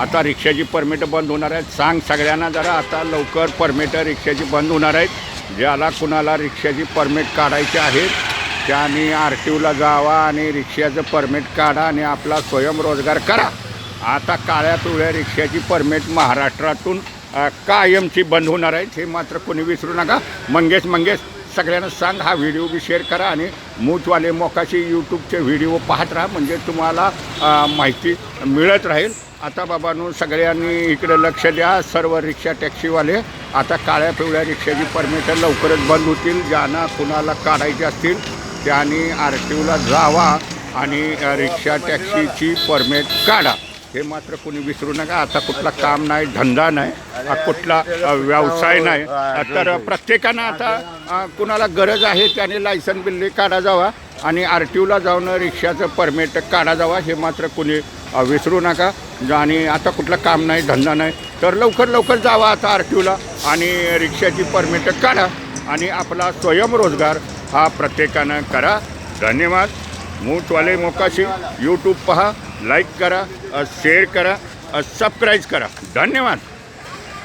आता रिक्षाची परमिट बंद होणार आहेत. सांग सगळ्यांना जरा आता लवकर परमिट रिक्षाची बंद होणार आहेत. ज्याला कुणाला रिक्षाची परमिट काढायची आहेत त्याने आर टी ओला जावा आणि रिक्षाचं परमिट काढा आणि आपला स्वयंरोजगार करा. आता काळ्या पिवळ्या रिक्षाची परमिट महाराष्ट्रातून कायमची बंद होणार आहेत हे मात्र कोणी विसरू नका. मंगेश मंगेश सगळ्यांना सांग हा व्हिडिओ बी शेअर करा आणि मूचवाले मोकाशी यूट्यूबचे व्हिडिओ पाहत राहा. म्हणजे तुम्हाला माहिती मिळत राहील. आता बाबांनो सगळ्यांनी इकडे लक्ष द्या. सर्व रिक्षा टॅक्सीवाले आता काळ्या पिवळ्या रिक्षाची परमिट लवकरच बंद होतील. ज्यांना कुणाला काढायचे असतील त्यांनी आर टी ओला जावा आणि रिक्षा टॅक्सीची परमिट काढा. हे मात्र कोणी विसरू नका. आता कुठला काम नाही धंदा नाही. कुठला व्यवसाय नाही. तर प्रत्येकानं आता कुणाला गरज आहे त्याने लायसन बिल्ली काढा जावा आणि आर टी ओला जाऊन रिक्षाचं परमिट काढा जावा हे मात्र कुणी विसरू नका. आणि आता कुठलं काम नाही धंदा नाही तर लवकर लवकर जावा आता आर टी ओला आणि रिक्षाची परमिट काढा आणि आपला स्वयंरोजगार हा प्रत्येकानं करा. धन्यवाद. मूठवाले मोकाशी यूट्यूब पहा लाईक करा शेअर करा सबस्क्राईब करा. धन्यवाद.